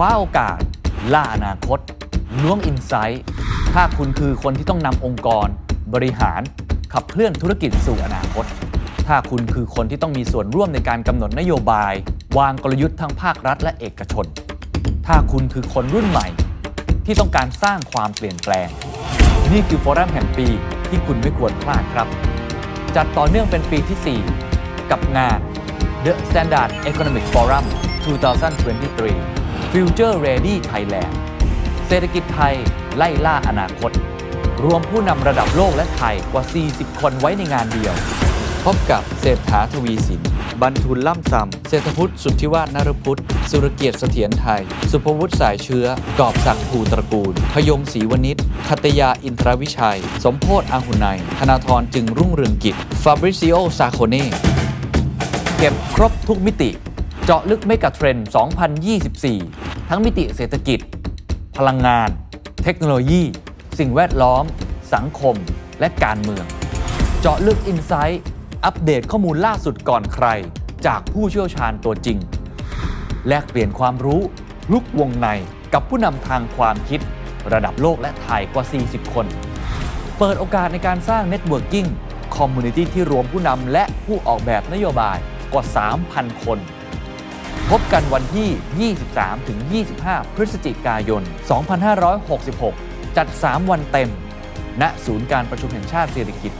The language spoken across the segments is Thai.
คว้าโอกาส ล่าอนาคต ล้วงอินไซต์ถ้าคุณคือคนที่ต้องนำองค์กร บริหาร ขับเคลื่อนธุรกิจสู่อนาคต ถ้าคุณคือคนที่ต้องมีส่วนร่วมในการกำหนดนโยบาย วางกลยุทธ์ทั้งภาครัฐและเอกชน ถ้าคุณคือคนรุ่นใหม่ ที่ต้องการสร้างความเปลี่ยนแปลง นี่คือฟอรัมแห่งปีที่คุณไม่ควรพลาดครับ จัดต่อเนื่องเป็นปีที่ 4 กับงาน The Standard Economic Forum 2023 Future Ready Thailand เศรษฐกิจไทยไล่ล่าอนาคต รวมผู้นำระดับโลกและไทยกว่า 40 คนไว้ในงานเดียว พบกับเศรษฐาทวีสิน บรรทุลล่ำซำเศรษฐพุทธสุทธิวาฒนรพุทธ สุรเกียรติเสถียรไทย สุภวุฒิสายเชื้อ กอบศักดิ์ภูตระกูล พยงศรีวณิชคัตยาอินทรวิชัย สมโพศ์อาหุไนยธนาธรจึงรุ่งเรืองกิจ ฟาบริซิโอซาโคเน่ เก็บครบทุกมิติ เจาะลึกเมกะเทรนด์ 2024 ทั้งมิติเศรษฐกิจ พลังงาน เทคโนโลยี สิ่งแวดล้อม สังคม และการเมือง เจาะลึกอินไซต์อัปเดตข้อมูลล่าสุดก่อนใคร จากผู้เชี่ยวชาญตัวจริง แลกเปลี่ยนความรู้ลุกวงในกับผู้นำทางความคิด ระดับโลกและไทยกว่า 40 คน เปิดโอกาสในการสร้างเน็ตเวิร์กิ่งคอมมูนิตี้ที่รวมผู้นำและผู้ออกแบบนโยบายกว่า 3,000 คน พบกันวันที่ 23-25 พฤศจิกายน 2566 จัด 3 วันเต็ม ณ ศูนย์การประชุมแห่งชาติเศรษฐกิจ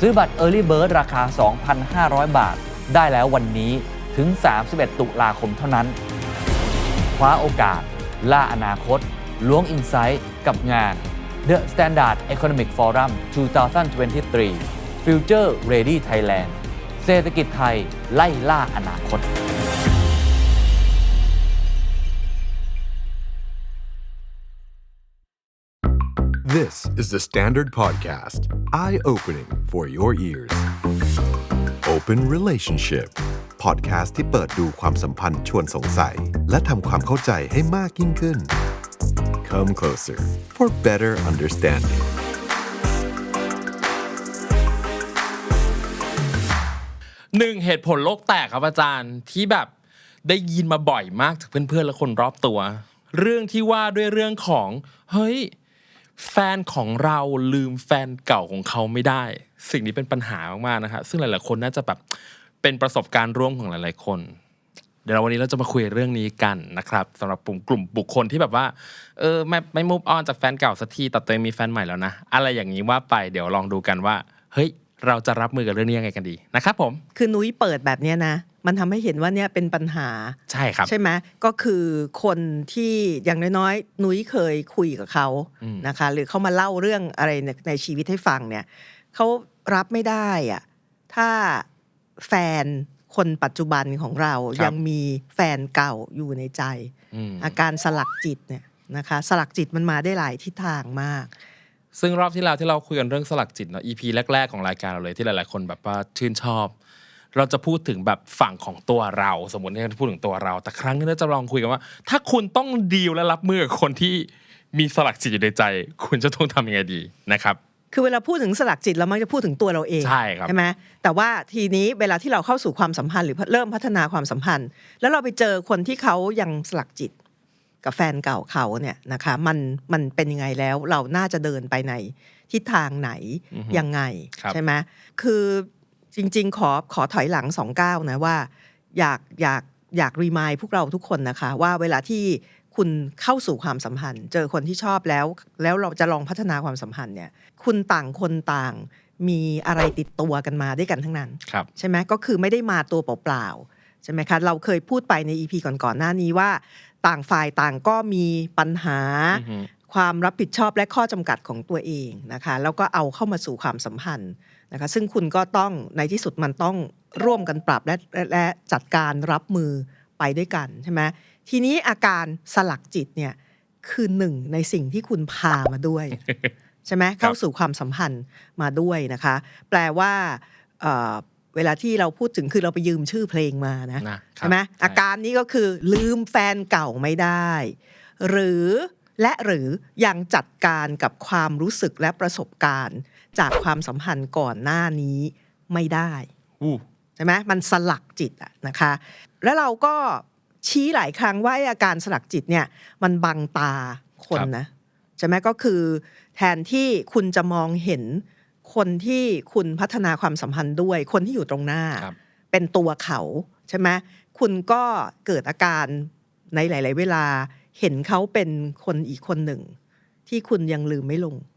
ซื้อบัตร Early Bird ราคา 2,500 บาท ได้แล้ววันนี้ถึง 31 ตุลาคมเท่านั้น คว้าโอกาส ล่าอนาคต ล้วงอินไซต์กับงาน The Standard Economic Forum 2023 Future Ready Thailand เศรษฐกิจไทยไล่ล่าอนาคต This is the Standard Podcast. Eye opening for your ears. Open Relationship Podcast ที่เปิดดูความสัมพันธ์ชวนสงสัย และทำความเข้าใจให้มากยิ่งขึ้น Come closer for better understanding. หนึ่งเหตุผลโลกแตกครับอาจารย์ที่แบบได้ยินมาบ่อยมากจากเพื่อนๆและคนรอบตัว เรื่องที่ว่าด้วยเรื่องของ เฮ้ย แฟนของเราลืมแฟนเก่าของเขาไม่ได้ สิ่งนี้เป็นปัญหามากๆนะฮะซึ่งหลาย ๆ คนน่าจะแบบเป็นประสบการณ์ร่วมของหลาย ๆ คน เดี๋ยววันนี้เราจะมาคุยเรื่องนี้กันนะครับสำหรับกลุ่มกลุ่มบุคคลที่แบบว่าเออไม่ไม่มุฟออนจากแฟนเก่าสักทีแต่ตัวเองมีแฟนใหม่แล้วนะ อะไรอย่างนี้ว่าไปเดี๋ยวลองดูกันว่า เฮ้ย เราจะรับมือกับเรื่องนี้ยังไงกันดีนะครับผม คือนุ้ยเปิดแบบเนี้ยนะ มันทำให้เห็นว่าเนี่ยเป็นปัญหาใช่ครับ ใช่ไหมก็คือคนที่อย่างน้อยๆนุ้ยเคยคุยกับเขาอืมนะคะ หรือเขามาเล่าเรื่องอะไรในในชีวิตให้ฟังเนี่ยเขารับไม่ได้อะถ้าแฟนคนปัจจุบันของเรายังมีแฟนเก่าอยู่ในใจอืมอาการสลักจิตเนี่ยนะคะ สลักจิตมันมาได้หลายทิศทางมาก ซึ่งรอบที่แล้วที่เราคุยกันเรื่องสลักจิตเนาะ EP แรก ๆ ของรายการเราเลยที่หลาย ๆ คนแบบว่าชื่นชอบ เราจะพูดถึงแบบฝั่งของตัวเรา สมมติที่พูดถึงตัวเรา แต่ครั้งนี้เราจะลองคุยกันว่า ถ้าคุณต้องดีลและรับมือกับคนที่มีสลักจิตอยู่ในใจ คุณจะต้องทำยังไงดีนะครับคือเวลาพูดถึงสลักจิตเรามักจะพูดถึงตัวเราเองใช่ครับไหมแต่ว่าทีนี้เวลาที่เราเข้าสู่ความสัมพันธ์หรือเริ่มพัฒนาความสัมพันธ์ แล้วเราไปเจอคนที่เขายังสลักจิต กับแฟนเก่าเขาเนี่ยนะคะมันมันเป็นยังไงแล้วเราน่าจะเดินไปในทิศทางไหนอือฮึยังไงครับใช่ไหมคือ จริง ๆ ขอขอถอยหลังสองก้าวนะว่า อยากอยากอยากรีมายพวกเราทุกคนนะคะ ว่าเวลาที่คุณเข้าสู่ความสัมพันธ์ เจอคนที่ชอบแล้ว แล้วเราจะลองพัฒนาความสัมพันธ์เนี่ย คุณต่างคนต่างมีอะไรติดตัวกันมาด้วยกันทั้งนั้นครับใช่ไหมก็คือไม่ได้มาตัวเปล่าๆใช่ไหมคะเราเคยพูดไปใน EP ก่อนๆหน้านี้ว่า ต่างฝ่ายต่างก็มีปัญหาอือฮึความรับผิดชอบและข้อจำกัดของตัวเองนะคะ แล้วก็เอาเข้ามาสู่ความสัมพันธ์ นะคะซึ่งคุณก็ต้องในที่สุดมันต้องร่วมกันปรับและและและจัดการรับมือไปด้วยกันใช่ไหมทีนี้อาการสลักจิตเนี่ยคือหนึ่งในสิ่งที่คุณพามาด้วยใช่ไหมเข้าสู่ความสัมพันธ์มาด้วยนะคะ แปลว่าเอ่อเวลาที่เราพูดถึงคือเราไปยืมชื่อเพลงมานะนะใช่ไหมครับอาการนี้ก็คือลืมแฟนเก่าไม่ได้ หรือและหรือยังจัดการกับความรู้สึกและประสบการณ์ จากความสัมพันธ์ก่อนหน้านี้ไม่ได้อู้ใช่ไหมมันสลักจิตอะนะคะ แล้วเราก็ชี้หลายครั้งว่าไอ้อาการสลักจิตเนี่ยมันบังตาคนครับนะใช่ไหมก็คือ แทนที่คุณจะมองเห็นคนที่คุณพัฒนาความสัมพันธ์ด้วย คนที่อยู่ตรงหน้าครับเป็นตัวเขาใช่ไหมคุณก็เกิดอาการในหลาย ๆ เวลาเห็นเขาเป็นคนอีกคนหนึ่ง ที่คุณยังลืมไม่ลงโอ้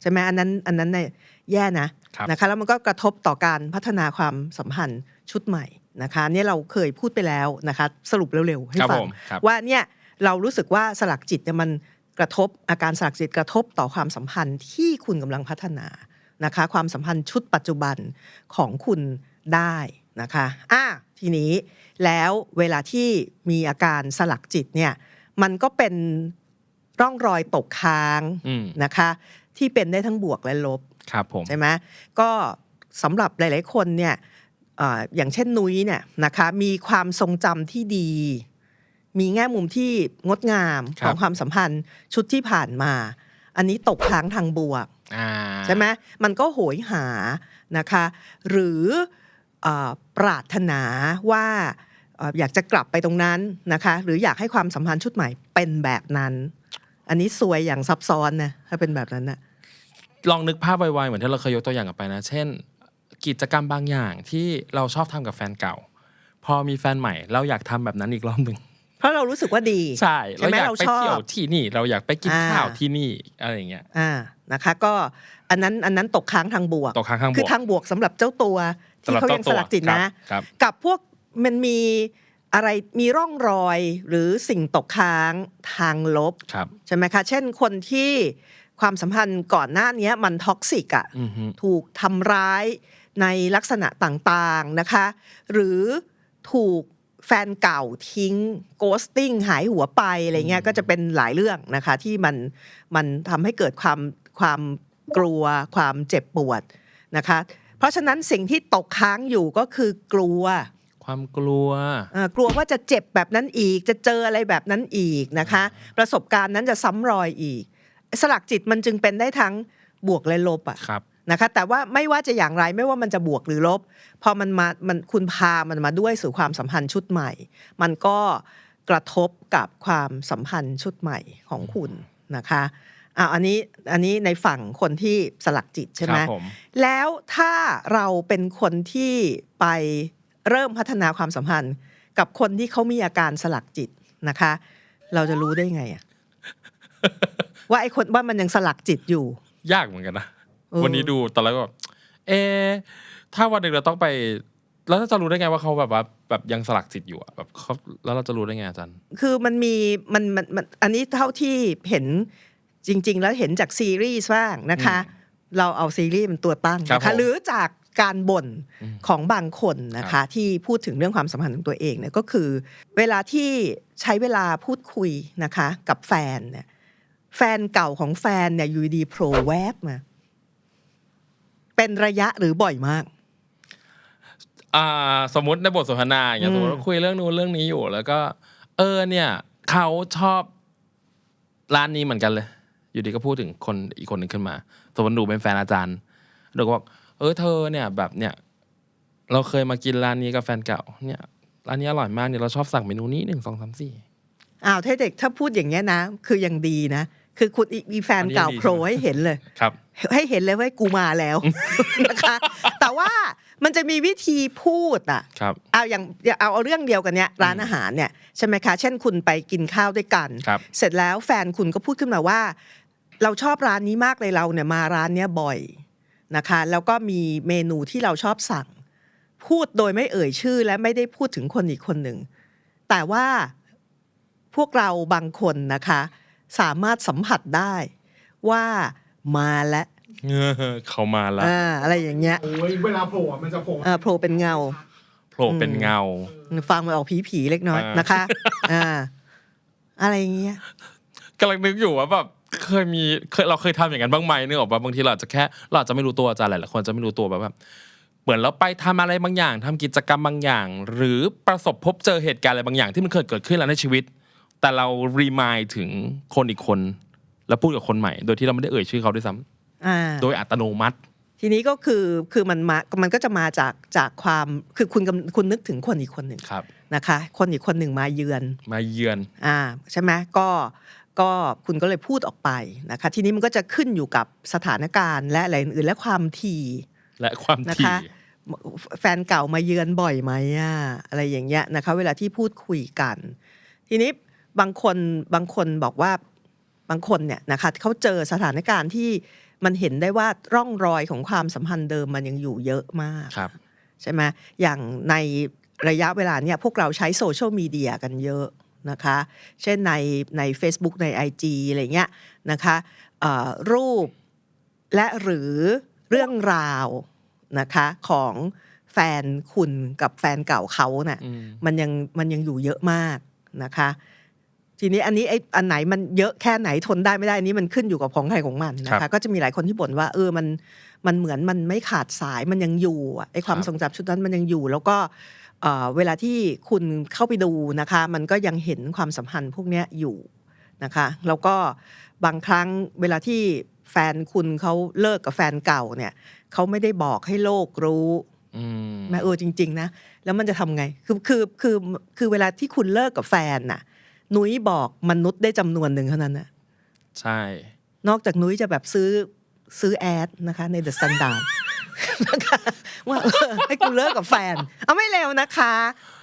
ใช่ไหมอันนั้นอันนั้นเนี่ยแย่นะครับนะคะแล้วมันก็กระทบต่อการพัฒนาความสัมพันธ์ชุดใหม่นะคะเนี่ยเราเคยพูดไปแล้วนะคะสรุปเร็วๆให้ครับฟัผงมครับว่าเนี่ยเรารู้สึกว่าสลักจิตเนี่ยมันกระทบอาการสลักจิตกระทบต่อความสัมพันธ์ที่คุณกำลังพัฒนานะคะความสัมพันธ์ชุดปัจจุบันของคุณได้นะคะอะทีนี้แล้วเวลาที่มีอาการสลักจิตเนี่ยมันก็เป็นร่องรอยตกค้างอืมนะคะ ที่เป็นได้ทั้งบวกและลบครับผมใช่ไหมก็สำหรับหลาย ๆ คนเนี่ยเอ่ออย่างเช่นนุ้ยเนี่ยนะคะมีความทรงจำที่ดี มีแง่มุมที่งดงามครับของความสัมพันธ์ชุดที่ผ่านมา อันนี้ตกค้างทางบวกอ่าใช่ไหมมันก็โหยหานะคะ หรือเออปรารถนาว่าเอ่ออยากจะกลับไปตรงนั้นนะคะ หรืออยากให้ความสัมพันธ์ชุดใหม่เป็นแบบนั้น อันนี้ซวยอย่างซับซ้อนนะถ้าเป็นแบบนั้นนะลองนึกภาพไวๆเหมือนที่เราเคยยกตัวอย่างกันไปนะ เช่น กิจกรรมบางอย่างที่เราชอบทำกับแฟนเก่า พอมีแฟนใหม่เราอยากทำแบบนั้นอีกรอบหนึ่งเพราะเรารู้สึกว่าดี ใช่ใช่ไหมเราอยากเราไปชอบเที่ยวที่นี่ เราอยากไปกินอ่าข้าวที่นี่อะไรอย่างเงี้ยอ่านะคะ ก็อันนั้นอันนั้นตกค้างทางบวกตกค้างข้างบวกคือทางบวกสำหรับเจ้าตัวที่เขายังสลักจิตนะครับกับพวกมันมี อะไรมีร่องรอยหรือสิ่งตกค้างทางลบครับใช่ไหมคะ เช่นคนที่ความสัมพันธ์ก่อนหน้านี้มันท็อกซิกอะ่ะอือฮึถูกทำร้ายในลักษณะต่างๆนะคะ หรือถูกแฟนเก่าทิ้งโกสติ้งหายหัวไปอะไรเงี้ยก็จะเป็นหลายเรื่องนะคะ ที่มันมันทำให้เกิดความความกลัวความเจ็บปวดนะคะ เพราะฉะนั้นสิ่งที่ตกค้างอยู่ก็คือกลัว ความกลัวเอ่อกลัวว่าจะเจ็บแบบนั้นอีก จะเจออะไรแบบนั้นอีกนะคะ ประสบการณ์นั้นจะซ้ำรอยอีก สลักจิตมันจึงเป็นได้ทั้งบวกและลบอะครับนะคะแต่ว่าไม่ว่าจะอย่างไรไม่ว่ามันจะบวกหรือลบ พอมันมามันคุณพามันมาด้วยสู่ความสัมพันธ์ชุดใหม่ มันก็กระทบกับความสัมพันธ์ชุดใหม่ของคุณนะคะอะอันนี้อันนี้ในฝั่งคนที่สลักจิตใช่ไหมครับผมแล้วถ้าเราเป็นคนที่ไป เริ่มพัฒนาความสัมพันธ์ กับคนที่เขามีอาการสลักจิตนะคะ เราจะรู้ได้ไงอะว่าไอ้คนว่ามันยังสลักจิตอยู่ ยากเหมือนกันนะเออวันนี้ดูตอนแรกก็แบบเอะถ้าวันหนึ่งเราต้องไป แล้วเราจะรู้ได้ไงว่าเขาแบบว่าแบบยังสลักจิตอยู่อะแบบเขาแล้วเราจะรู้ได้ไงอาจารย์ คือมันมีมันมันมันอันนี้เท่าที่เห็นจริง ๆ แล้วเห็นจากซีรีส์บ้างนะคะ เราเอาซีรีส์เป็นตัวตั้งครับนะคะผมหรือจาก การบ่นอืมของบางคนนะครัคะบที่พูดถึงเรื่องความสัมพันธ์ของตัวเองเนี่ยก็คือ เวลาที่ใช้เวลาพูดคุยนะคะกับแฟนเนี่ยแฟนเก่าของแฟนเนี่ยอยู่ดีโผล่แวบมา เป็นระยะหรือบ่อยมากอ่าสมมติในบทสนทนาอย่างเงี้ยอืมสมมติว่าคุยเรื่องนู้นเรื่องนี้อยู่ แล้วก็ เออเนี่ยเขาชอบร้านนี้เหมือนกันเลย อยู่ดีก็พูดถึงคนอีกคนหนึ่งขึ้นมา สมมติหนูเป็นแฟนอาจารย์หนูก็บอก เออเธอเนี่ยแบบเนี่ย เราเคยมากินร้านนี้กับแฟนเก่าเนี่ยร้านนี้อร่อยมากเนี่ยเราชอบสั่งเมนูนี้หนึ่งสองสามสี่อ้าวถ้าเด็กถ้าพูดอย่างเงี้ยนะ คือยังดีนะ คือคุณมีแฟนเก่าอันนี้ยังดีโผล่ให้เห็นเลยครับ ให้เห็นเลยว่ากูมาแล้วนะคะ แต่ว่ามันจะมีวิธีพูดอะครับเอาอย่างเอาเอาเรื่องเดียวกันเนี้ยร้านอาหารเนี่ยใช่ไหมคะ เช่นคุณไปกินข้าวด้วยกันครับเสร็จแล้วแฟนคุณก็พูดขึ้นมาว่า เราชอบร้านนี้มากเลยเราเนี่ยมาร้านเนี้ยบ่อย นะคะ แล้วก็มีเมนูที่เราชอบสั่ง พูดโดยไม่เอ่ยชื่อและไม่ได้พูดถึงคนอีกคนหนึ่ง แต่ว่าพวกเราบางคนนะคะ สามารถสัมผัสได้ว่ามาแล้วเออเขามาแล้วอ่าอะไรอย่างเงี้ยโอ้ยเวลาโผล่อะมันจะโผล่เอ่อโผล่เป็นเงาโผล่เป็นเงา ฟังมันออกผีๆเล็กน้อยอ่านนะคะ อ่า อะไรอย่างเงี้ยกำลังนึกอยู่ว่าแบบ เคยมีเคยเราเคยทำอย่างนั้นบ้างไหมนึกออกปะบางทีเราอาจจะแค่เราอาจจะไม่รู้ตัวอาจารย์หลายๆคนจะไม่รู้ตัวแบบว่าเหมือนเราไปทำอะไรบางอย่างทำกิจกรรมบางอย่าง หรือประสบพบเจอเหตุการณ์อะไรบางอย่างที่มันเคยเกิดขึ้นแล้วในชีวิต แต่เรารีมายถึงคนอีกคน แล้วพูดกับคนใหม่ โดยที่เราไม่ได้เอ่ยชื่อเขาด้วยซ้ำอ่าโดยอัตโนมัติ ทีนี้ก็คือคือมันมามันก็จะมาจากจากความคือคุณกำคุณนึกถึงคนอีกคนหนึ่งครับนะคะ คนอีกคนหนึ่งมาเยือน มาเยือน อ่าใช่ไหมก็ ก็คุณก็เลยพูดออกไปนะคะทีนี้มันก็จะขึ้นอยู่กับสถานการณ์ และอะไรอื่นๆและความถี่และความนะถี่คะแฟนเก่ามาเยือนบ่อยไหมอะอะไรอย่างเงี้ยนะคะเวลาที่พูดคุยกัน ทีนี้บางคนบางคนบอกว่าบางคนเนี่ยนะคะเขาเจอสถานการณ์ที่มันเห็นได้ว่าร่องรอยของความสัมพันธ์เดิมมันยังอยู่เยอะมากครับใช่ไหมอย่างในระยะเวลาเนี่ยพวกเราใช้โซเชียลมีเดียกันเยอะ นะคะ เช่นในใน Facebook ใน IG อะไรเงี้ยนะคะเอ่อรูปและหรือเรื่องราวนะคะของแฟนคุณกับแฟนเก่าเขาเนะ่ะอืมมันยังมันยังอยู่เยอะมากนะคะ ทีนี้อันนี้ไอ้อันไหนมันเยอะแค่ไหนทนได้ไม่ได้อันนี้มันขึ้นอยู่กับของใครของมันนะครัคะบก็จะมีหลายคนที่บ่นว่า เออมันมันเหมือนมันไม่ขาดสายมันยังอยู่อะไอ้ความครับทรงจำชุดนั้นมันยังอยู่ แล้วก็ เอ่อเวลาที่คุณเข้าไปดูนะคะ มันก็ยังเห็นความสัมพันธ์พวกเนี้ยอยู่นะคะแล้วก็บางครั้งเวลาที่แฟนคุณเขาเลิกกับแฟนเก่าเนี่ยเขาไม่ได้บอกให้โลกรู้อืมแม่เออจริง ๆ นะ แล้วมันจะทำไง คือคือคือคือเวลาที่คุณเลิกกับแฟนน่ะนุ้ยบอกมนุษย์ได้จำนวนหนึ่งเท่านั้นนะใช่ นอกจากนุ้ยจะแบบซื้อซื้อแอดนะคะในเดอะสแตนดาร์ด นะคะว่าเออให้กูเลิกกับแฟน เอาไม่เร็วนะคะ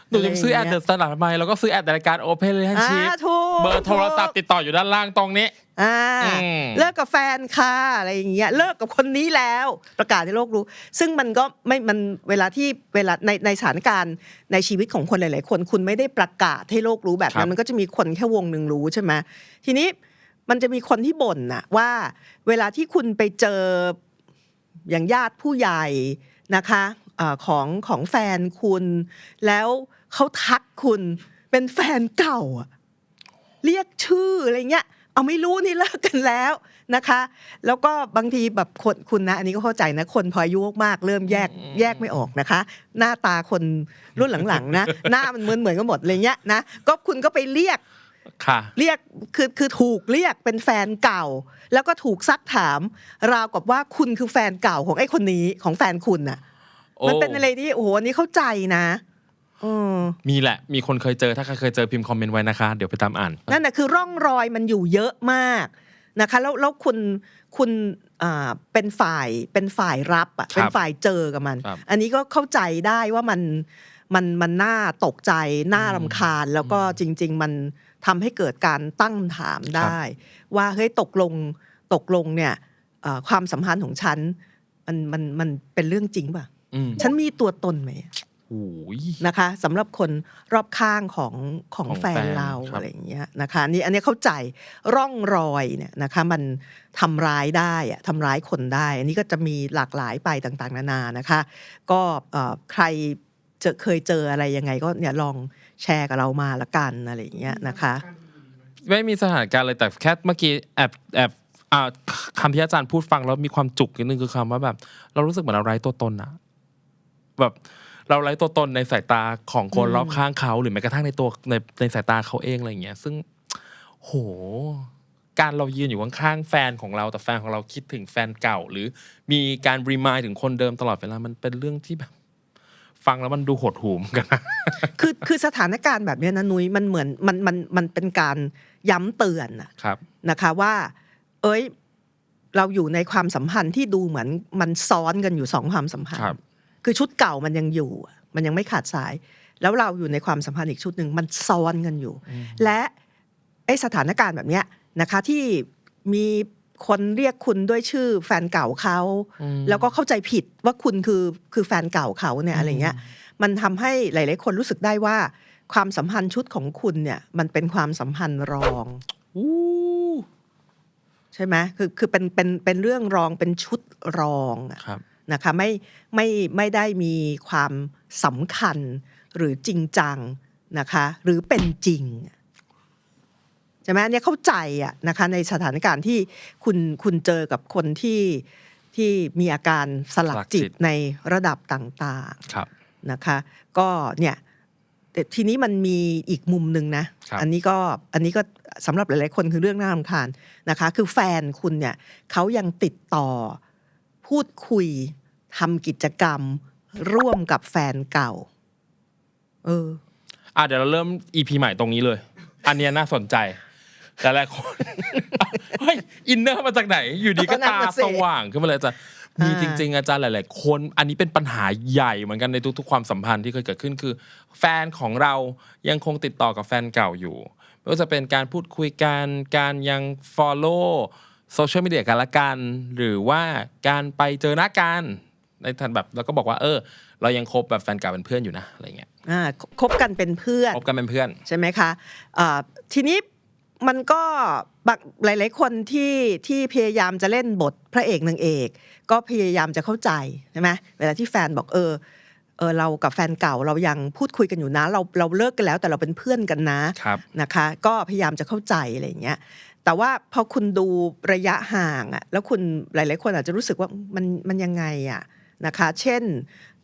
หนูจะซื้อแอดเดอะสตาร์ทำไมแล้วก็ซื้อแอดในรายการโอเพนเลยให้อ่าชิปถูกเบอร์โทรศัพท์ติดต่ออยู่ด้านล่างตรงนี้อ่าอืมเลิกกับแฟนค่ะอะไรอย่างเงี้ยเลิกกับคนนี้แล้ว ประกาศให้โลกรู้ ซึ่งมันก็ไม่มันเวลาที่เวลาในในสถานการณ์ในชีวิตของคนหลาย ๆ คนคุณไม่ได้ประกาศให้โลกรู้แบบครันั้นบมันก็จะมีคนแค่วงหนึ่งรู้ใช่ไหมทีนี้มันจะมีคนที่บ่นน่ะว่า เวลาที่คุณไปเจอ อย่างญาติผู้ใหญ่นะคะเออของของแฟนคุณ แล้วเขาทักคุณเป็นแฟนเก่าอะเรียกชื่ออะไรเงี้ยเอาไม่รู้นี่เลิกกันแล้วนะคะ แล้วก็บางทีแบบคนคุณนะอันนี้ก็เข้าใจนะคนพออายุมากๆเริ่มแยกแยกไม่ออกนะคะ หน้าตาคนรุ่นหลังๆนะหน้ามันเหมือนเหมือนกันหมดอะไรเงี้ยนะก็คุณก็ไปเรียกค่ะ เรียกคือคือถูกเรียกเป็นแฟนเก่า แล้วก็ถูกซักถาม ราวกับว่าคุณคือแฟนเก่าของไอ้คนนี้ของแฟนคุณน่ะโอ้มันเป็นอะไรที่โอ้โหอันนี้เข้าใจนะเออมีแหละ มีคนเคยเจอ ถ้าใครเคยเจอพิมพ์คอมเมนต์ไว้นะคะ เดี๋ยวไปตามอ่าน นั่นนะคือร่องรอยมันอยู่เยอะมากนะคะ แล้วแล้วคุณคุณอ่าเป็นฝ่ายเป็นฝ่ายรับอะครับเป็นฝ่ายเจอกับมันครับอันนี้ก็เข้าใจได้ว่ามันมันมันน่าตกใจน่ารำคาญแล้วก็จริง ๆ มัน ทำให้เกิดการตั้งคำถามได้ ว่าเฮ้ยตกลงตกลงเนี่ยเอ่อความสัมพันธ์ของฉันมันมันมันเป็นเรื่องจริงป่ะอืมฉันมีตัวตนไหมโอ้ยนะคะสำหรับคนรอบข้างของของของแฟนแฟนเราครับอะไรอย่างเงี้ยนะคะนี่อันนี้เข้าใจร่องรอยเนี่ยนะคะมันทำร้ายได้อะทำร้ายคนได้ อันนี้ก็จะมีหลากหลายไปต่างๆ นานานะคะ ก็เอ่อใครเจอเคยเจออะไรยังไงก็เนี่ยลอง แชร์กับเรามาละกันอะไรอย่างเงี้ยนะคะ ไม่มีสถานการณ์เลยแต่แค่เมื่อกี้แอบแอบอ่าคำที่อาจารย์พูดฟังแล้วมีความจุกนิดนึงคือคำว่าแบบ เรารู้สึกเหมือนเราไร้ตัวตนอะแบบเราไร้ตัวตนในสายตาของคนรอบข้างเขา หรือแม้กระทั่งในตัวในในสายตาเขาเองอะไรอย่างเงี้ย ซึ่งโห การเรายืนอยู่ข้างๆแฟนของเราแต่แฟนของเราคิดถึงแฟนเก่า หรือมีการรีมายถึงคนเดิมตลอดเวลามันเป็นเรื่องที่แบบ ฟังแล้วมันดูหดหู่เหมือนกันนะ คือคือสถานการณ์แบบเนี้ยนะนุ้ยมันเหมือนมันมันมันเป็นการย้ำเตือนอะครับนะคะว่า เอ้ย เราอยู่ในความสัมพันธ์ที่ดูเหมือนมันซ้อนกันอยู่สองความสัมพันครัธ์บคือชุดเก่ามันยังอยู่อะมันยังไม่ขาดสาย แล้วเราอยู่ในความสัมพันธ์อีกชุดหนึ่งมันซ้อนกันอยู่ และไอสถานการณ์แบบเนี้ยนะคะที่มีคนเรียกคุณด้วยชื่อแฟนเก่าเขาอืมแล้วก็เข้าใจผิดว่าคุณคือคือแฟนเก่าเขาเนี่ยอะไรเงี้ย มันทำให้หลาย ๆ คนรู้สึกได้ว่า ความสัมพันธ์ชุดของคุณเนี่ยมันเป็นความสัมพันธ์รองอู้ใช่ไหมคือคือเป็นเป็นเป็นเรื่องรองเป็นชุดรองอะครับนะคะไม่ไม่ไม่ได้มีความสำคัญหรือจริงจังนะคะ หรือเป็นจริงใช่ไหมอันเนี้ยเข้าใจอะนะคะในสถานการณ์ที่คุณคุณเจอกับคนที่ที่มีอาการสลักสลักจิจิตตในระดับต่างครับๆ นะคะ ก็เนี่ยแต่ทีนี้มันมีอีกมุมหนึ่งนะครับอันนี้ก็อันนี้ก็สำหรับหลาย ๆ คนคือเรื่องน่ารำคาญนะคะ คือแฟนคุณเนี่ยเขายังติดต่อพูดคุยทำกิจกรรมร่วมกับแฟนเก่า เอออะเดี๋ยวเราเริ่ม EP ใหม่ตรงนี้เลย อันเนี้ยน่าสนใจแต่หลายคนเฮ้ยอินเนอร์มาจากไหน อยู่ดีก็นั่นตาน่ะสิสว่างขึ้นมาเลยอาจารย์ มีอ่าจริง ๆ อาจารย์หลาย ๆ คนอันนี้เป็นปัญหาใหญ่เหมือนกันในทุก ๆ ความสัมพันธ์ที่เคยเกิดขึ้นคือ แฟนของเรายังคงติดต่อกับแฟนเก่าอยู่ไม่ว่าจะเป็นการพูดคุยกันการยัง follow โซเชียลมีเดียกันละกัน หรือว่าการไปเจอหน้ากันในทันแบบแล้วก็บอกว่าเออ เรายังคบแบบแฟนเก่าเป็นเพื่อนอยู่นะอะไรเงี้ยอ่าคบกันเป็นเพื่อนคบกันเป็นเพื่อนใช่ไหมคะอ่าทีนี้ มันก็บางหลาย ๆ คนที่ที่พยายามจะเล่นบทพระเอกนางเอก ก็พยายามจะเข้าใจใช่ไหมเวลาที่แฟนบอกเออเออเรากับแฟนเก่าเรายังพูดคุยกันอยู่นะ เราเราเลิกกันแล้วแต่เราเป็นเพื่อนกันนะครับนะคะ ก็พยายามจะเข้าใจอะไรอย่างเงี้ยแต่ว่าพอคุณดูระยะห่างอะแล้วคุณหลาย ๆ คนอาจจะรู้สึกว่ามันมันยังไงอะนะคะ เช่น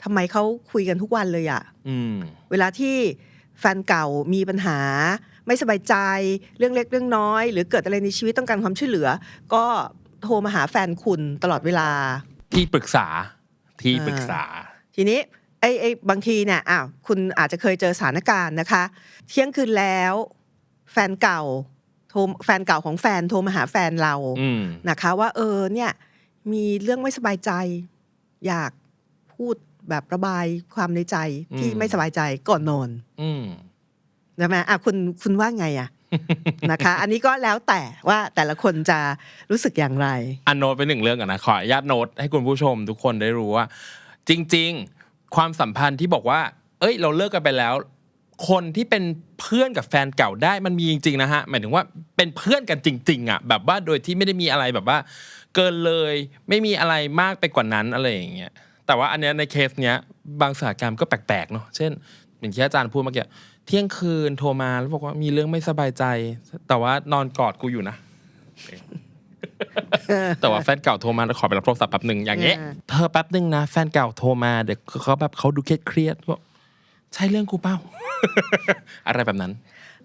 ทำไมเขาคุยกันทุกวันเลยอะอืมเวลาที่แฟนเก่ามีปัญหา ไม่สบายใจเรื่องเล็กเรื่องน้อย หรือเกิดอะไรในชีวิตต้องการความช่วยเหลือ ก็โทรมาหาแฟนคุณตลอดเวลา ที่ปรึกษาที่ปรึกษา ทีนี้ไอ้ไอ้บางทีเนี่ยอ้าวคุณอาจจะเคยเจอสถานการณ์นะคะ เที่ยงคืนแล้ว แฟนเก่าโทรแฟนเก่าของแฟนโทรมาหาแฟนเราอืมนะคะ ว่าเออเนี่ย มีเรื่องไม่สบายใจ อยากพูดแบบระบายความในใจที่อืมไม่สบายใจก่อนนอน อืม ใช่ไหมอะคุณคุณว่าไงอะนะคะ อันนี้ก็แล้วแต่ว่าแต่ละคนจะรู้สึกอย่างไร อันโน้ตไปหนึ่งเรื่องก่อนนะขออนุญาตโน้ตให้คุณผู้ชมทุกคนได้รู้ว่า จริง ๆ ความสัมพันธ์ที่บอกว่า เอ้ย เราเลิกกันไปแล้ว คนที่เป็นเพื่อนกับแฟนเก่าได้มันมีจริง ๆ นะฮะ หมายถึงว่าเป็นเพื่อนกันจริง ๆอะแบบว่าโดยที่ไม่ได้มีอะไรแบบว่า เกินเลยไม่มีอะไรมากไปกว่านั้นอะไรอย่างเงี้ยแต่ว่าอันเนี้ยในเคสเนี้ยบางสถานการณ์ก็แปลกๆเนาะเช่นเหมือนที่อาจารย์พูดเมื่อกี้ เที่ยงคืนโทรมาแล้วบอกว่ามีเรื่องไม่สบายใจ แต่ว่านอนกอดกูอยู่นะ แต่ว่าแฟนเก่าโทรมาแล้วขอไปรับโทรศัพท์แป๊บหนึ่งอย่างเงี้ยอ่าเธอแป๊บหนึ่งนะแฟนเก่าโทรมาเดี๋ยวเขาแบบเขาดูเครียดเครียดๆว่าใช่เรื่องกูเปล่าอะไรแบบนั้น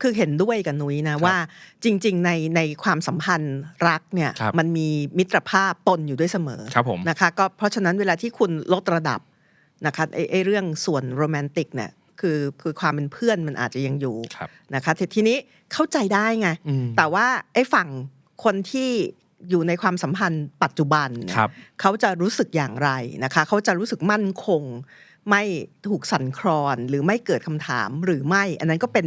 คือเห็นด้วยกับนุ้ยนะว่าจริง ๆ ในในความสัมพันธ์รักเนี่ยครับมันมีมิตรภาพปนอยู่ด้วยเสมอครับผมนะคะ ก็เพราะฉะนั้นเวลาที่คุณลดระดับนะคะไอ้ไอ้เรื่องส่วนโรแมนติกเนี่ย คือคือความเป็นเพื่อนมันอาจจะยังอยู่ครับนะคะทีทีนี้เข้าใจได้ไงอืมแต่ว่าไอ้ฝั่งคนที่อยู่ในความสัมพันธ์ปัจจุบันเนี่ยครับเขาจะรู้สึกอย่างไรนะคะ เขาจะรู้สึกมั่นคง ไม่ถูกสั่นคลอนหรือไม่เกิดคำถามหรือไม่ อันนั้นก็เป็น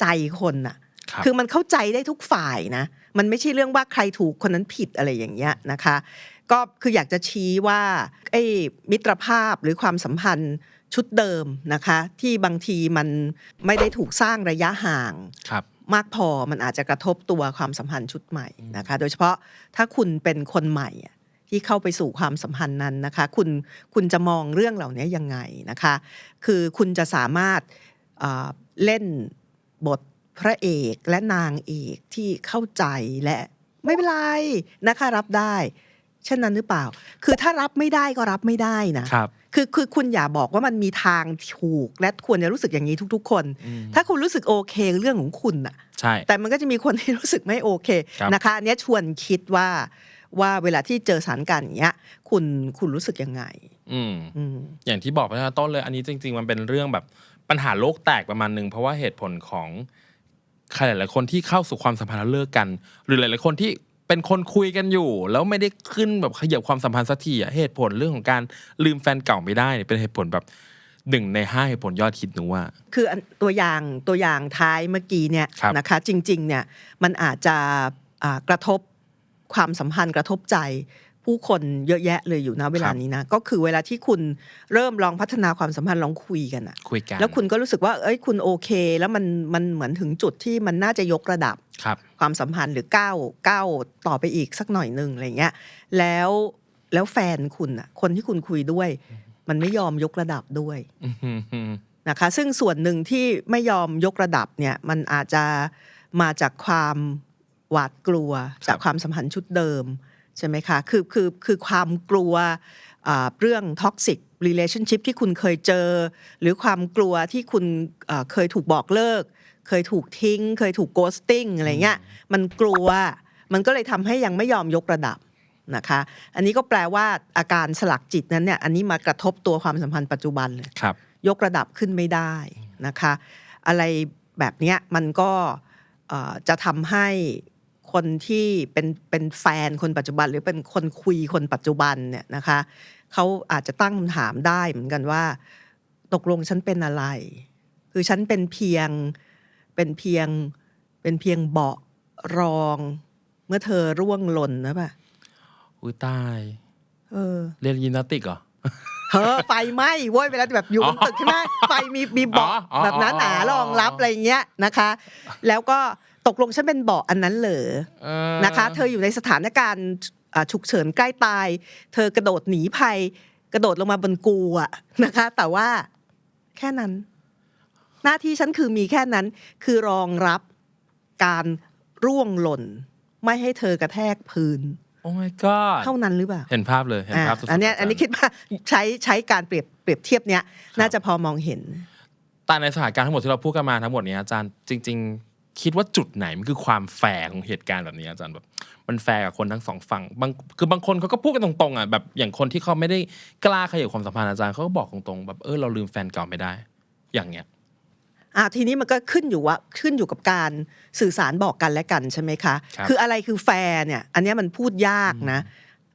ใจคนน่ะครับคือมันเข้าใจได้ทุกฝ่ายนะ มันไม่ใช่เรื่องว่าใครถูกคนนั้นผิดอะไรอย่างเงี้ยนะคะ ก็คืออยากจะชี้ว่าไอ้มิตรภาพหรือความสัมพันธ์ ชุดเดิมนะคะ ที่บางทีมันไม่ได้ถูกสร้างระยะห่างครับมากพอมันอาจจะกระทบตัวความสัมพันธ์ชุดใหม่นะคะ โดยเฉพาะถ้าคุณเป็นคนใหม่อะที่เข้าไปสู่ความสัมพันธ์นั้นนะคะ คุณคุณจะมองเรื่องเหล่านี้ยังไงนะคะ คือคุณจะสามารถเอ่อเล่นบทพระเอกและนางเอกที่เข้าใจและไม่เป็นไรนะคะรับได้ เช่นนั้นหรือเปล่า คือถ้ารับไม่ได้ก็รับไม่ได้นะครับคือคือคุณอย่าบอกว่ามันมีทางถูกและควรจะรู้สึกอย่างนี้ทุก ๆ คน ถ้าคุณรู้สึกโอเคเรื่องของคุณน่ะใช่แต่มันก็จะมีคนที่รู้สึกไม่โอเคครับนะคะอันเนี้ยชวนคิดว่าว่าเวลาที่เจอสถานการณ์อย่างเงี้ย คุณคุณรู้สึกยังไง อืมอืมอย่างที่บอกไปตั้งแต่ต้นเลย อันนี้จริง ๆ มันเป็นเรื่องแบบปัญหาโลกแตกประมาณหนึ่งเพราะว่าเหตุผลของใครหลายๆคนที่เข้าสู่ความสัมพันธ์แล้วเลิกกัน หรือหลายๆคนที่ เป็นคนคุยกันอยู่ แล้วไม่ได้ขึ้นแบบขยับความสัมพันธ์สักทีอะเหตุผลเรื่องของการลืมแฟนเก่าไม่ได้เนี่ยเป็นเหตุผลแบบหนึ่งในห้าเหตุผลยอดคิดหนูว่า คืออันตัวอย่างตัวอย่างท้ายเมื่อกี้เนี่ยครับนะคะ จริง ๆ เนี่ยมันอาจจะอ่ากระทบความสัมพันธ์กระทบใจ ผู้คนเยอะแยะเลยอยู่นะเวลานี้นะ ก็คือเวลาที่คุณเริ่มลองพัฒนาความสัมพันธ์ลองคุยกันอะคุยกันแล้วคุณก็รู้สึกว่าเอ้ยคุณโอเค แล้วมันมันเหมือนถึงจุดที่มันน่าจะยกระดับครับ ความสัมพันธ์หรือก้าวก้าวต่อไปอีกสักหน่อยหนึ่งอะไรเงี้ยแล้วแล้วแฟนคุณอะคนที่คุณคุยด้วย มันไม่ยอมยกระดับด้วยอืมนะคะ ซึ่งส่วนหนึ่งที่ไม่ยอมยกระดับเนี่ย มันอาจจะมาจากความหวาดกลัวจากความสัมพันธ์ชุดเดิม ใช่ไหมคะคือคือคือความกลัวอ่าเรื่อง toxic relationship ที่คุณเคยเจอ หรือความกลัวที่คุณเอ่อเคยถูกบอกเลิก เคยถูกทิ้ง เคยถูก ghosting อะไรเงี้ยมันกลัวมันก็เลยทำให้ยังไม่ยอมยกระดับนะคะอันนี้ก็แปลว่าอาการสลักจิตนั้นเนี่ยอันนี้มากระทบตัวความสัมพันธ์ปัจจุบันเลยครับยกระดับขึ้นไม่ได้นะคะ อะไรแบบเนี้ยมันก็เอ่อจะทำให้ คนที่เป็นเป็นแฟนคนปัจจุบัน หรือเป็นคนคุยคนปัจจุบันเนี่ยนะคะเขาอาจจะตั้งคำถามได้เหมือนกันว่า ตกลงฉันเป็นอะไร คือฉันเป็นเพียงเป็นเพียงเป็นเพียงเบาะรอง เมื่อเธอร่วงหล่นนะป่ะอุ้ยตาย เออ เรียนยิมนาสติกเหรอเฮ้อไฟไหม้เว้ยเวลาแบบอยู่บนตึกใช่ไหมไฟมีมีเบาะอ๋ออ๋อแบบหนาๆรองรับอะไรอย่างเงี้ยนะคะ แล้วก็ ตกลงฉันเป็นเบาะอันนั้นเหรอเออนะคะ เธออยู่ในสถานการณ์อ่าฉุกเฉินใกล้ตาย เธอกระโดดหนีภัย กระโดดลงมาบนกูอะนะคะ แต่ว่าแค่นั้น หน้าที่ฉันคือมีแค่นั้นคือรองรับการร่วงหล่น ไม่ให้เธอกระแทกพื้นโอ้ my god เท่านั้นหรือเปล่า เห็นภาพเลย เห็นภาพสุดๆอันเนี้ยาจารย์อันนี้คิดว่าใช้ใช้การเปรียบเปรียบเทียบเนี้ย น่าจะพอมองเห็นแต่ในสถานการณ์ทั้งหมดที่เราพูดกันมาทั้งหมดเนี้ยอาจารย์จริง ๆ คิดว่าจุดไหนมันคือความแฟร์ของเหตุการณ์แบบนี้อาจารย์แบบมันแฟร์กับคนทั้งสองฝั่งบางคือบางคนเขาก็พูดกันตรงๆอะแบบอย่างคนที่เขาไม่ได้กล้าขยับความสัมพันธ์อาจารย์เขาก็บอกตรงๆแบบเออเราลืมแฟนเก่าไม่ได้ อย่างเงี้ยอะทีนี้มันก็ขึ้นอยู่ว่าขึ้นอยู่กับการสื่อสารบอกกันและกันใช่ไหมคะครับออะไรคือแฟร์เนี่ยอันเนี้ยมันพูดยากนะ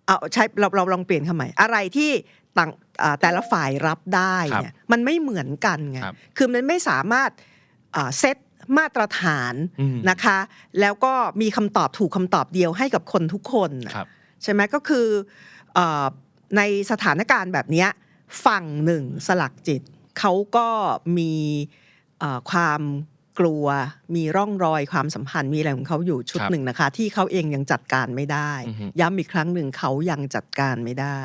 เอาใช้เราเราลองเปลี่ยนคำใหม่อะไรที่ต่างอ่าแต่ละฝ่ายรับได้เนี่ยมันไม่เหมือนกันไงครับคือมันไม่สามารถอ่าเซต มาตรฐานอืมนะคะ แล้วก็มีคำตอบถูกคำตอบเดียวให้กับคนทุกคนน่ะครับใช่ไหมก็คือเออในสถานการณ์แบบเนี้ยฝั่งหนึ่งสลักจิตเขาก็มีเอ่อความกลัวมีร่องรอยความสัมพันธ์มีอะไรของเขาอยู่ชุดครับหนึ่งนะคะ ที่เขาเองยังจัดการไม่ได้อือฮึย้ำอีกครั้งหนึ่งเขายังจัดการไม่ได้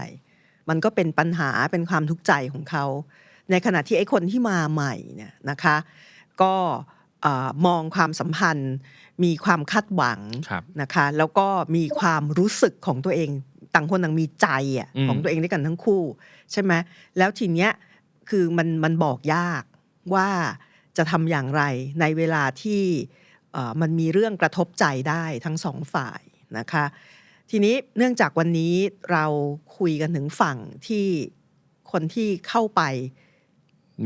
มันก็เป็นปัญหาเป็นความทุกข์ใจของเขา ในขณะที่ไอ้คนที่มาใหม่เนี่ยนะคะ ก็เอ่อมองความสัมพันธ์ มีความคาดหวังครับนะคะ แล้วก็มีความรู้สึกของตัวเอง ต่างคนต่างมีใจอะอืมของตัวเองด้วยกันทั้งคู่ ใช่ไหมแล้วทีเนี้ยคือมันมันบอกยากว่าจะทำอย่างไรในเวลาที่เอ่อมันมีเรื่องกระทบใจได้ทั้งสองฝ่ายนะคะ ทีนี้เนื่องจากวันนี้เราคุยกันถึงฝั่งที่คนที่เข้าไป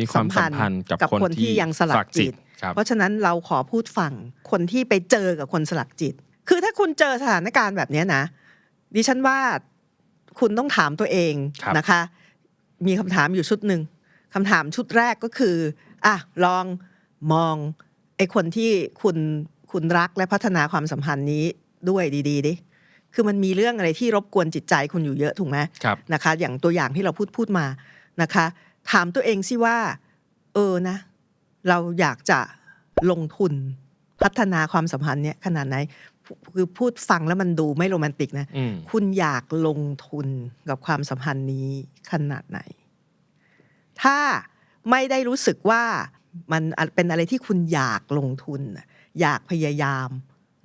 มีความสัมพันธ์กับกับคนคนที่ที่ยังสลักจิตครับ เพราะฉะนั้นเราขอพูดฝั่งคนที่ไปเจอกับคนสลักจิต คือถ้าคุณเจอสถานการณ์แบบเนี้ยนะ ดิฉันว่าคุณต้องถามตัวเองครับนะคะ มีคำถามอยู่ชุดหนึ่งคำถามชุดแรกก็คืออะลองมองไอ้คนที่คุณคุณรักและพัฒนาความสัมพันธ์นี้ด้วยดีๆดิคือมันมีเรื่องอะไรที่รบกวนจิตใจคุณอยู่เยอะถูกไหมครับนะคะ อย่างตัวอย่างที่เราพูดพูดมานะคะ ถามตัวเองสิว่า เออนะ เราอยากจะลงทุนพัฒนาความสัมพันธ์เนี่ยขนาดไหนคือพูดฟังแล้วมันดูไม่โรแมนติกนะอืมคุณอยากลงทุนกับความสัมพันธ์นี้ขนาดไหน ถ้าไม่ได้รู้สึกว่ามันเป็นอะไรที่คุณอยากลงทุนน่ะอยากพยายาม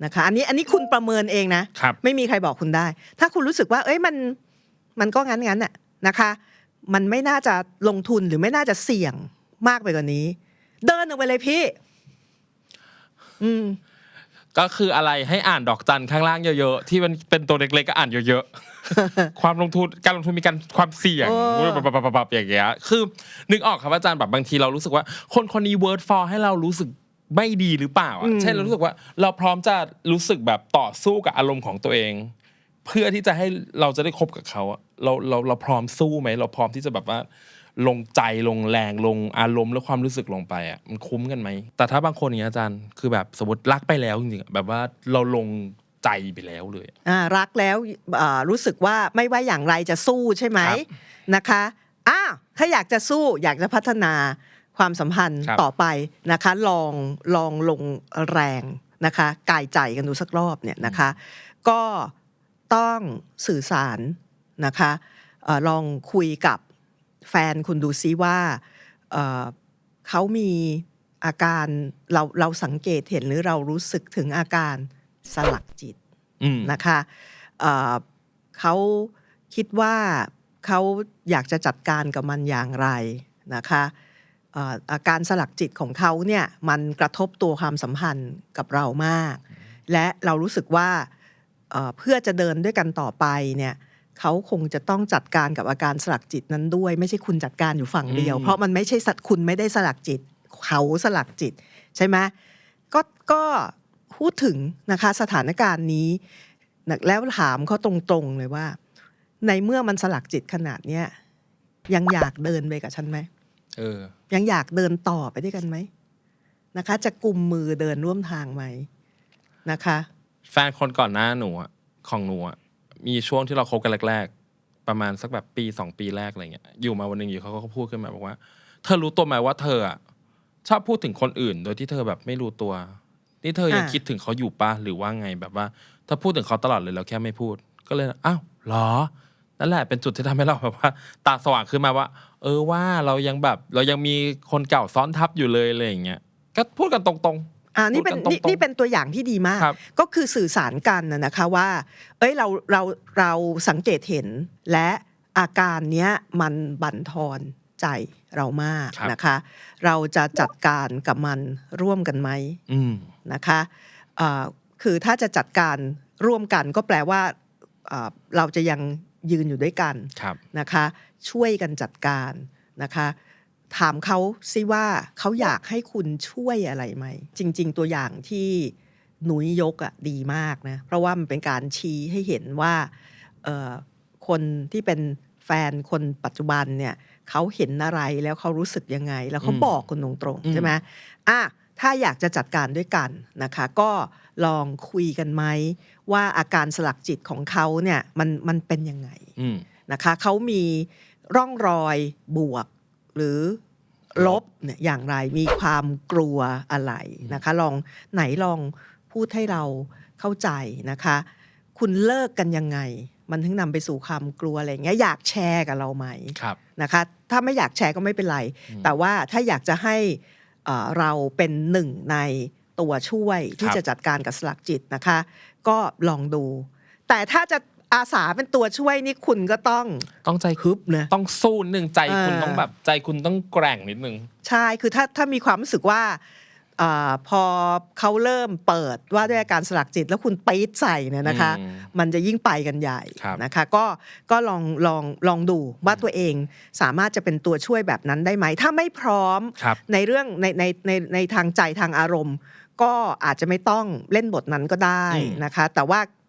นะคะ อันนี้อันนี้คุณประเมินเองนะครับไม่มีใครบอกคุณได้ ถ้าคุณรู้สึกว่า เอ้ยมันมันก็งั้นงั้นน่ะนะคะ มันไม่น่าจะลงทุนหรือไม่น่าจะเสี่ยงมากไปกว่านี้ เดินออกไปเลยพี่ อืม ก็คืออะไรให้อ่านดอกจันข้างล่างเยอะๆ ที่มันเป็นตัวเล็กๆก็อ่านเยอะๆ ความลงทุนการลงทุนมีการความเสี่ยงเออ แบบๆๆๆอย่างเงี้ยคือนึกออกครับอาจารย์แบบบางทีเรารู้สึกว่า คนคนนี้ word for ให้เรารู้สึกไม่ดีหรือเปล่าอะเช่นเรารู้สึกว่าเราพร้อมจะรู้สึกแบบต่อสู้กับอารมณ์ของตัวเอง เพื่อที่จะให้เราจะได้คบกับเขาอะเราเราเราพร้อมสู้ไหมเราพร้อมที่จะแบบว่า ลงใจลงแรงลงอารมณ์และความรู้สึกลงไปอะมันคุ้มกันไหม แต่ถ้าบางคนอย่างเงี้ยอาจารย์คือแบบสมมติรักไปแล้วจริงๆอะแบบว่าเราลงใจไปแล้วเลยอะอ่ารักแล้วอ่ารู้สึกว่าไม่ว่าอย่างไรจะสู้ใช่ไหมครับนะคะอ้าวถ้าอยากจะสู้อยากจะพัฒนาความสัมพันธ์ครับต่อไปนะคะ ลองลองลงแรงนะคะกายใจกันดูสักรอบเนี่ยนะคะ ก็ต้องสื่อสารนะคะเออลองคุยกับ แฟนคุณดูซิว่าเอ่อเขามีอาการเราเราสังเกตเห็นหรือเรารู้สึกถึงอาการสลักจิตอืมนะคะเอ่อเขาคิดว่าเขาอยากจะจัดการกับมันอย่างไรนะคะเอ่ออาการสลักจิตของเขาเนี่ยมันกระทบตัวความสัมพันธ์กับเรามาก และเรารู้สึกว่าเอ่อเพื่อจะเดินด้วยกันต่อไปเนี่ย เขาคงจะต้องจัดการกับอาการสลักจิตนั้นด้วย ไม่ใช่คุณจัดการอยู่ฝั่งเดียวอืมเพราะมันไม่ใช่สัตว์คุณไม่ได้สลักจิต เขาสลักจิต ใช่ไหมก็ก็พูดถึงนะคะสถานการณ์นี้นะแล้วถามเขาตรงๆเลยว่า ในเมื่อมันสลักจิตขนาดเนี้ยยังอยากเดินไปกับฉันไหมเออ ยังอยากเดินต่อไปด้วยกันไหมนะคะ จะกุมมือเดินร่วมทางไหมนะคะ แฟนคนก่อนหน้าหนูอะของหนูอะ มีช่วงที่เราคบกันแรก ๆ ประมาณสักแบบปีสองปีแรกอะไรเงี้ยอยู่มาวันหนึ่งอยู่เขาก็พูดขึ้นมาบอกว่า เธอรู้ตัวไหมว่าเธออะชอบพูดถึงคนอื่น โดยที่เธอแบบไม่รู้ตัว นี่เธอยังคิดถึงเขาอยู่ปะหรือว่าไงแบบว่าถ้าพูดถึงเขาตลอดเลยเราแค่ไม่พูด ก็เลยอ้าวหรอนั่นแหละเป็นจุดที่ทำให้เราแบบว่าตาสว่างขึ้นมาว่า เออว่าเรายังแบบ เรายังมีคนเก่าซ้อนทับอยู่เลยอะไรอย่างเงี้ยก็พูดกันตรงๆ อ่านี่เป็นพูดกันตรงๆนี่นี่เป็นตัวอย่างที่ดีมาก ครับก็คือสื่อสารกันนะนะคะว่า เอ้ยเราเราเราสังเกตเห็นและอาการเนี้ยมันบั่นทอนใจเรามากครับ นะคะ เราจะจัดการกับมันร่วมกันไหม อืม นะคะเอ่อคือถ้าจะจัดการร่วมกันก็แปลว่าเอ่อเราจะยังยืนอยู่ด้วยกันครับ นะคะ ช่วยกันจัดการนะคะ ถามเขาซิว่าเขาอยากให้คุณช่วยอะไรไหม จริง ๆ ตัวอย่างที่หนุยยกอะดีมากนะ เพราะว่ามันเป็นการชี้ให้เห็นว่าเอ่อคนที่เป็นแฟนคนปัจจุบันเนี่ยเขาเห็นอะไรแล้วเขารู้สึกยังไง แล้วเขาอืมบอกคุณตรงอืมๆใช่ไหมอะถ้าอยากจะจัดการด้วยกันนะคะ ก็ลองคุยกันไหมว่าอาการสลักจิตของเขาเนี่ยมันมันเป็นยังไงอืมนะคะเขามีร่องรอยบวก หรือลบเนี่ยอย่างไรมีความกลัวอะไรนะคะ ลองไหนลองพูดให้เราเข้าใจนะคะ คุณเลิกกันยังไง มันถึงนำไปสู่ความกลัวอะไรอย่างเงี้ยอยากแชร์กับเราไหมครับนะคะ ถ้าไม่อยากแชร์ก็ไม่เป็นไรอืมแต่ว่าถ้าอยากจะให้เอ่อเราเป็นหนึ่งในตัวช่วยที่ครับจะจัดการกับสลักจิตนะคะ ก็ลองดู แต่ถ้าจะ อาสาเป็นตัวช่วยนี่คุณก็ต้องต้องใจฮึบนะต้องสู้นิดนึงใจคุณเออต้องแบบใจคุณต้องแกร่งนิดนึงใช่คือถ้าถ้ามีความรู้สึกว่าอาพอเขาเริ่มเปิดว่าด้วยอาการสลักจิตแล้วคุณปี๊ดใส่เนี่ยนะคะอืมมันจะยิ่งไปกันใหญ่ครับนะคะก็ก็ลองลองลองดูว่าตัวเองสามารถจะเป็นตัวช่วยแบบนั้นได้ไหม ถ้าไม่พร้อมครับในเรื่องในในในในทางใจทางอารมณ์ ก็อาจจะไม่ต้องเล่นบทนั้นก็ได้อืมนะคะ แต่ว่าอา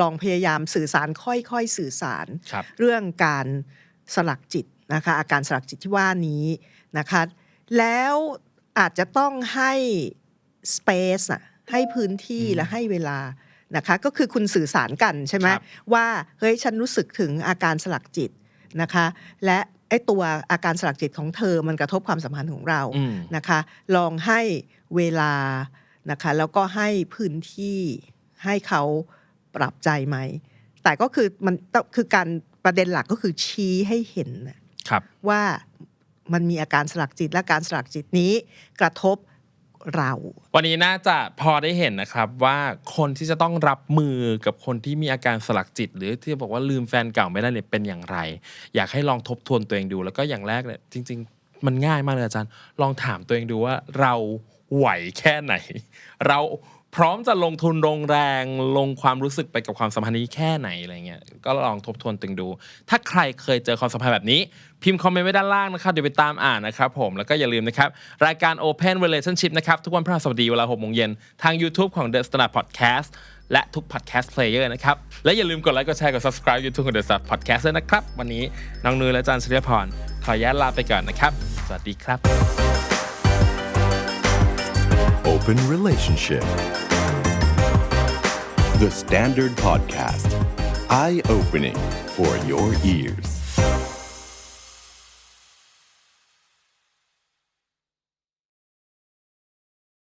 ลองพยายามสื่อสารค่อยๆสื่อสารครับเรื่องการสลักจิตนะคะอาการสลักจิตที่ว่านี้นะคะแล้วอาจจะต้องให้ space อะให้พื้นที่อืมและให้เวลานะคะก็คือคุณสื่อสารกันใช่ไหมครับว่าเฮ้ยฉันรู้สึกถึงอาการสลักจิตนะคะและไอ้ตัวอาการสลักจิตของเธอมันกระทบความสัมพันธ์ของเราอืมนะคะ ลองให้เวลานะคะแล้วก็ให้พื้นที่ให้เขา ปรับใจไหม แต่ก็คือมันต้องคือการประเด็นหลักก็คือชี้ให้เห็นน่ะครับว่ามันมีอาการสลักจิตและการสลักจิตนี้กระทบเรา วันนี้น่าจะพอได้เห็นนะครับว่าคนที่จะต้องรับมือกับคนที่มีอาการสลักจิต หรือที่บอกว่าลืมแฟนเก่าไม่ได้เนี่ยเป็นอย่างไร อยากให้ลองทบทวนตัวเองดู แล้วก็อย่างแรกเนี่ยจริง ๆ มันง่ายมากเลยอาจารย์ ลองถามตัวเองดูว่าเราไหวแค่ไหน เรา พร้อมจะลงทุนลงแรงลงความรู้สึกไปกับความสัมพันธ์นี้แค่ไหนอะไรเงี้ยก็ลองทบทวนตัวเองดู ถ้าใครเคยเจอความสัมพันธ์แบบนี้ พิมพ์คอมเมนต์ไว้ด้านล่างนะครับเดี๋ยวไปตามอ่านนะครับผมแล้วก็อย่าลืมนะครับ รายการ Open Relationship นะครับ ทุกวันพฤหัสบดีเวลา6โมงเย็นทาง YouTube ของ The Standard Podcast และทุก podcast player นะครับ และอย่าลืมกดไลค์กดแชร์กด subscribe YouTube ของ The Standard Podcast ด้วยนะครับ วันนี้น้องนุ้ยและอาจารย์ชลิพรขออนุญาตลาไปก่อนนะครับ สวัสดีครับ Open Relationship. The Standard Podcast. Eye Opening for Your Ears